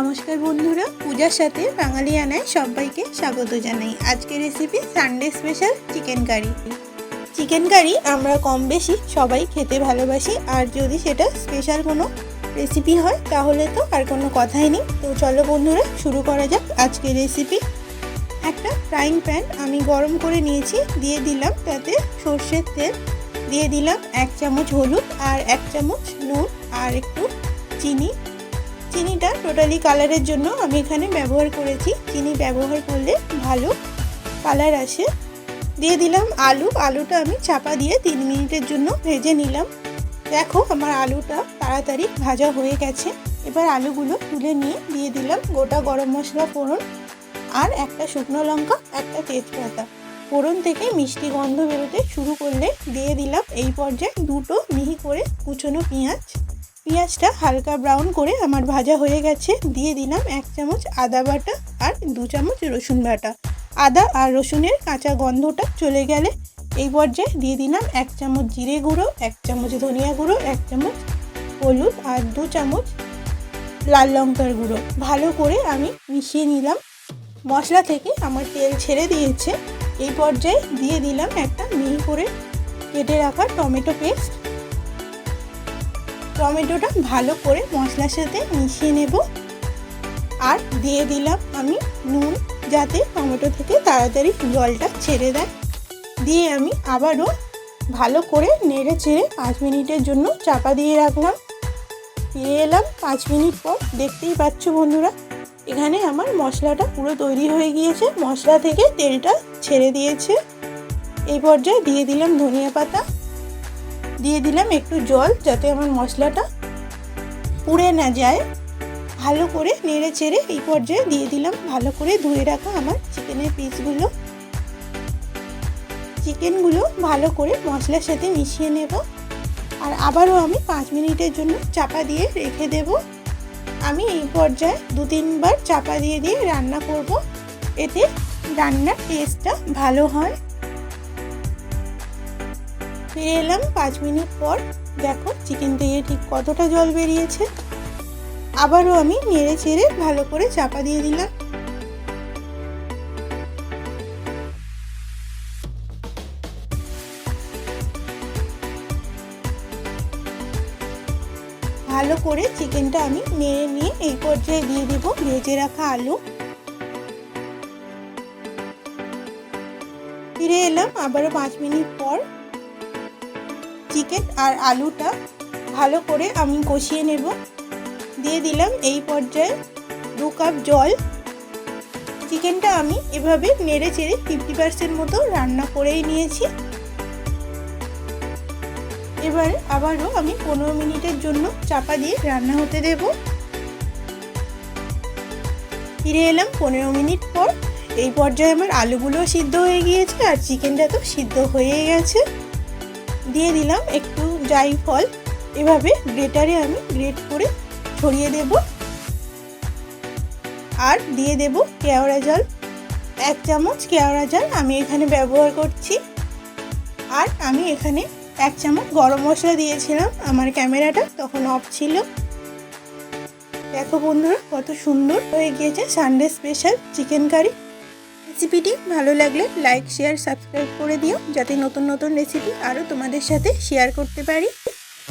নমস্কার বন্ধুরা, পূজার সাথে বাঙালিয়ানায় সবাইকে স্বাগত জানাই। আজকের recipe Sunday special chicken curry chicken curry আমরা কম বেশি সবাই খেতে ভালোবাসি, আর যদি সেটা স্পেশাল কোনো রেসিপি হয়, তাহলে তো আর কোনো কথাই নেই। তো চলো বন্ধুরা, শুরু করা যাক আজকের রেসিপি একটা ফ্রাইং প্যান আমি গরম করে নিয়েছি, দিয়ে দিলাম তাতে সর্ষের তেল, দিয়ে দিলাম এক চামচ হলুদ আর এক চামচ নুন আর একটু চিনি। চিনিটা টোটালি কালারের জন্য আমি এখানে ব্যবহার করেছি। চিনি ব্যবহার করলে ভালো কালার আসে। দিয়ে দিলাম আলু। আলুটা আমি চাপা দিয়ে তিন মিনিটের জন্য ভেজে নিলাম। দেখো আমার আলুটা তাড়াতাড়ি ভাজা হয়ে গেছে। এবার আলুগুলো তুলে নিয়ে দিয়ে দিলাম গোটা গরম মশলা ফোড়ন আর একটা শুকনো লঙ্কা, একটা তেজপাতা। ফোড়ন থেকে মিষ্টি গন্ধ বেরোতে শুরু করলে দিয়ে দিলাম এই পর্যায়ে দুটো মিহি করে কুচনো পেঁয়াজ। পেঁয়াজটা হালকা ব্রাউন করে আমার ভাজা হয়ে গেছে। দিয়ে দিলাম এক চামচ আদা বাটা আর দু চামচ রসুন বাটা। আদা আর রসুনের কাঁচা গন্ধটা চলে গেলে এই পর্যায়ে দিয়ে দিলাম এক চামচ জিরে গুঁড়ো, এক চামচ ধনিয়া গুঁড়ো, এক চামচ হলুদ আর দু চামচ লাল লঙ্কার গুঁড়ো। ভালো করে আমি মিশিয়ে নিলাম। মশলা থেকে আমার তেল ছেড়ে দিয়েছে। এই পর্যায়ে দিয়ে দিলাম একটা মিহি করে কেটে রাখা টমেটো পেস্ট। টমেটোটা ভালো করে মশলার সাথে মিশিয়ে নেব। আর দিয়ে দিলাম আমি নুন, যাতে টমেটো থেকে তাড়াতাড়ি জলটা ছেড়ে দেয়। দিয়ে আমি আবারও ভালো করে নেড়ে চেড়ে পাঁচ মিনিটের জন্য চাপা দিয়ে রাখলাম। ফিরে এলাম পাঁচ মিনিট পর, দেখতেই পাচ্ছ বন্ধুরা, এখানে আমার মশলাটা পুরো তৈরি হয়ে গিয়েছে। মশলা থেকে তেলটা ছেড়ে দিয়েছে। এই পর্যায়ে দিয়ে দিলাম ধনিয়া পাতা। দিয়ে দিলাম একটু জল যাতে আমার মশলাটা পুড়ে না যায়। ভালো করে নেড়ে চেড়ে এই পর্যায়ে দিয়ে দিলাম। ভালো করে ধুয়ে রাখা আমার চিকেনের পিসগুলো। চিকেনগুলো ভালো করে মশলার সাথে মিশিয়ে নেব। আর আবারও আমি পাঁচ মিনিটের জন্য চাপা দিয়ে রেখে দেব। আমি এই পর্যায়ে দু তিনবার চাপা দিয়ে দিয়ে রান্না করব। এতে রান্নার টেস্টটা ভালো হয়। ফিরে এলাম পাঁচ মিনিট পর। দেখো চিকেন থেকে ঠিক কতটা জল বেরিয়েছে। আবারও আমি নেড়ে চেড়ে ভালো করে চাপা দিয়ে দিলাম। ভালো করে চিকেনটা আমি নেড়ে নিয়ে এই পর্যায়ে দিয়ে দেব ভেজে রাখা আলু। ফিরে এলাম আবারও পাঁচ মিনিট পর। চিকেন আর আলুটা ভালো করে আমি কষিয়ে নেব। দিয়ে দিলাম এই পর্যায়ে দু কাপ জল। চিকেনটা আমি এভাবে নেড়ে চেড়ে ফিফটি পার্সেন্ট মতো রান্না করেই নিয়েছি। এবার আবারও আমি পনেরো মিনিটের জন্য চাপা দিয়ে রান্না হতে দেব। ফিরে এলাম পনেরো মিনিট পর। এই পর্যায়ে আমার আলুগুলো সিদ্ধ হয়ে গিয়েছে আর চিকেনটা তো সিদ্ধ হয়ে গেছে। দিয়ে দিলাম একটু জাই ফল। এভাবে গ্রেটারে আমি গ্রেট করে ছড়িয়ে দেব। আর দিয়ে দেব কেওড়া জল। এক চামচ কেওড়া জল আমি এখানে ব্যবহার করছি। আর আমি এখানে এক চামচ গরম মশলা দিয়েছিলাম। আমার ক্যামেরাটা তখন অফ ছিল। দেখো বন্ধুরা, কত সুন্দর হয়ে গিয়েছে সানডে স্পেশাল চিকেন কারি রেসিপিটি ভালো লাগলে লাইক, শেয়ার, সাবস্ক্রাইব করে দিও, যাতে নতুন নতুন রেসিপি আরও তোমাদের সাথে শেয়ার করতে পারি।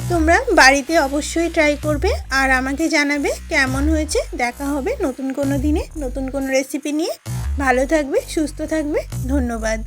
তোমরা বাড়িতে অবশ্যই ট্রাই করবে আর আমাকে জানাবে কেমন হয়েছে। দেখা হবে নতুন কোনো দিনে নতুন কোনো রেসিপি নিয়ে। ভালো থাকবে, সুস্থ থাকবে। ধন্যবাদ।